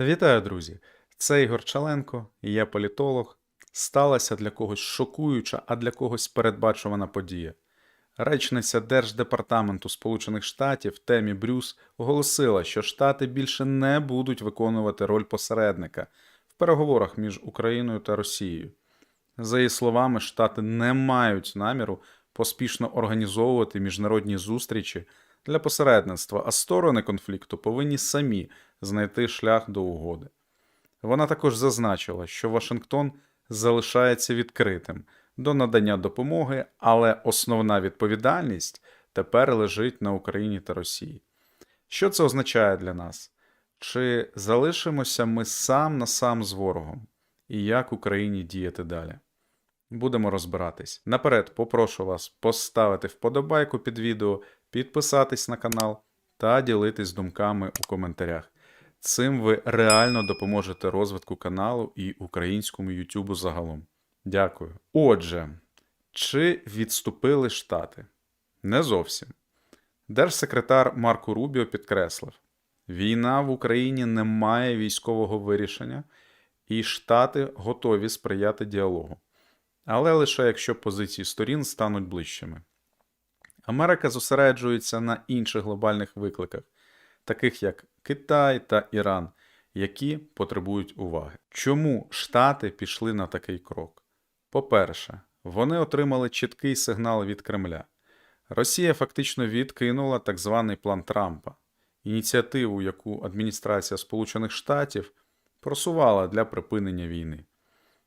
Вітаю, друзі! Це Ігор Чаленко, я політолог. Сталася для когось шокуюча, а для когось передбачувана подія. Речниця Держдепартаменту Сполучених Штатів Темі Брюс оголосила, що Штати більше не будуть виконувати роль посередника в переговорах між Україною та Росією. За її словами, Штати не мають наміру поспішно організовувати міжнародні зустрічі для посередництва, а сторони конфлікту повинні самі знайти шлях до угоди. Вона також зазначила, що Вашингтон залишається відкритим до надання допомоги, але основна відповідальність тепер лежить на Україні та Росії. Що це означає для нас? Чи залишимося ми сам на сам з ворогом? І як Україні діяти далі? Будемо розбиратись. Наперед попрошу вас поставити вподобайку під відео, підписатись на канал та ділитись думками у коментарях. Цим ви реально допоможете розвитку каналу і українському Ютубу загалом. Дякую. Отже, чи відступили Штати? Не зовсім. Держсекретар Марко Рубіо підкреслив: війна в Україні не має військового вирішення, і Штати готові сприяти діалогу. Але лише якщо позиції сторін стануть ближчими. Америка зосереджується на інших глобальних викликах, таких як Китай та Іран, які потребують уваги. Чому Штати пішли на такий крок? По-перше, вони отримали чіткий сигнал від Кремля. Росія фактично відкинула так званий план Трампа, ініціативу, яку адміністрація Сполучених Штатів просувала для припинення війни.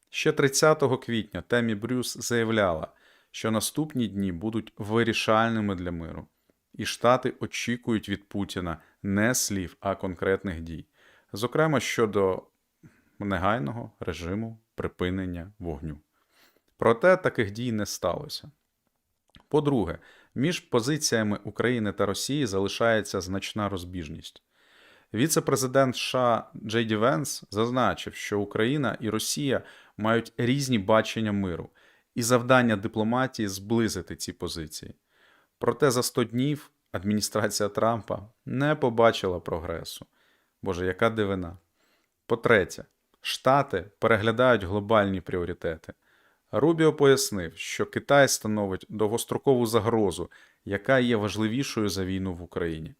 Ще 30 квітня Темі Брюс заявляла, що наступні дні будуть вирішальними для миру, і Штати очікують від Путіна не слів, а конкретних дій, зокрема щодо негайного режиму припинення вогню. Проте таких дій не сталося. По-друге, між позиціями України та Росії залишається значна розбіжність. Віце-президент США Джей Ді Венс зазначив, що Україна і Росія мають різні бачення миру, і завдання дипломатії зблизити ці позиції. Проте за 100 днів адміністрація Трампа не побачила прогресу. Боже, яка дивина. По-третє, Штати переглядають глобальні пріоритети. Рубіо пояснив, що Китай становить довгострокову загрозу, яка є важливішою за війну в Україні.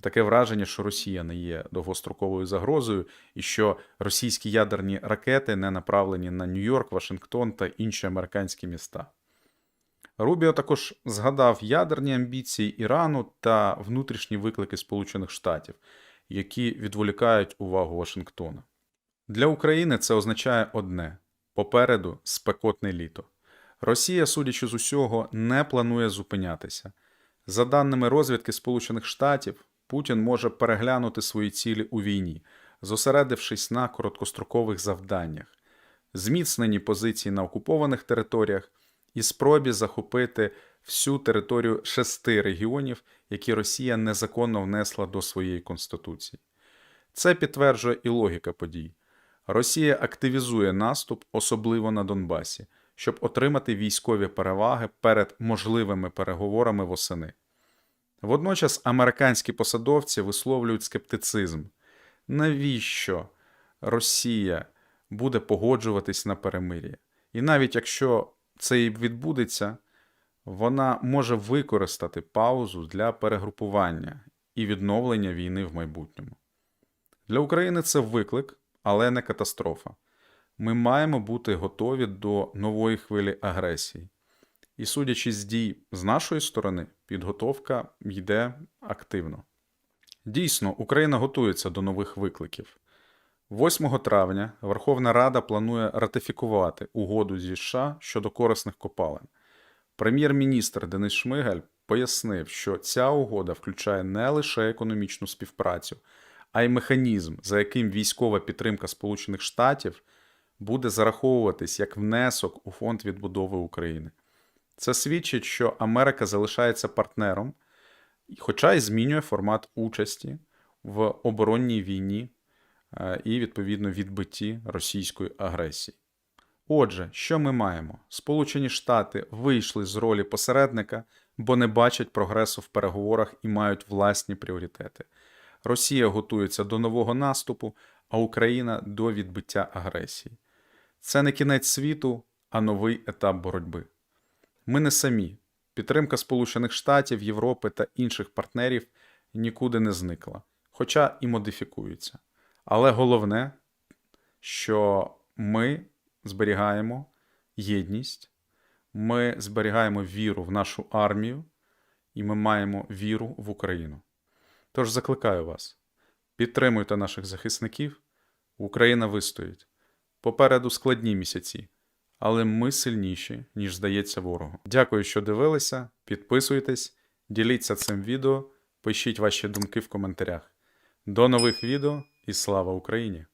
Таке враження, що Росія не є довгостроковою загрозою, і що російські ядерні ракети не направлені на Нью-Йорк, Вашингтон та інші американські міста. Рубіо також згадав ядерні амбіції Ірану та внутрішні виклики Сполучених Штатів, які відволікають увагу Вашингтона. Для України це означає одне: попереду спекотне літо. Росія, судячи з усього, не планує зупинятися. За даними розвідки Сполучених Штатів, Путін може переглянути свої цілі у війні, зосередившись на короткострокових завданнях, зміцненні позиції на окупованих територіях і спробі захопити всю територію шести регіонів, які Росія незаконно внесла до своєї конституції. Це підтверджує і логіка подій. Росія активізує наступ, особливо на Донбасі, щоб отримати військові переваги перед можливими переговорами восени. Водночас американські посадовці висловлюють скептицизм. Навіщо Росія буде погоджуватись на перемир'я? І навіть якщо це і відбудеться, вона може використати паузу для перегрупування і відновлення війни в майбутньому. Для України це виклик, але не катастрофа. Ми маємо бути готові до нової хвилі агресії. І судячи з дій з нашої сторони, підготовка йде активно. Дійсно, Україна готується до нових викликів. 8 травня Верховна Рада планує ратифікувати угоду зі США щодо корисних копалин. Прем'єр-міністр Денис Шмигаль пояснив, що ця угода включає не лише економічну співпрацю, а й механізм, за яким військова підтримка Сполучених Штатів буде зараховуватись як внесок у фонд відбудови України. Це свідчить, що Америка залишається партнером, хоча й змінює формат участі в оборонній війні і, відповідно, відбитті російської агресії. Отже, що ми маємо? Сполучені Штати вийшли з ролі посередника, бо не бачать прогресу в переговорах і мають власні пріоритети. Росія готується до нового наступу, а Україна до відбиття агресії. Це не кінець світу, а новий етап боротьби. Ми не самі. Підтримка Сполучених Штатів, Європи та інших партнерів нікуди не зникла, хоча і модифікується. Але головне, що ми зберігаємо єдність, ми зберігаємо віру в нашу армію, і ми маємо віру в Україну. Тож закликаю вас: підтримуйте наших захисників, Україна вистоїть. Попереду складні місяці, але ми сильніші, ніж здається ворогу. Дякую, що дивилися. Підписуйтесь, діліться цим відео, пишіть ваші думки в коментарях. До нових відео і слава Україні!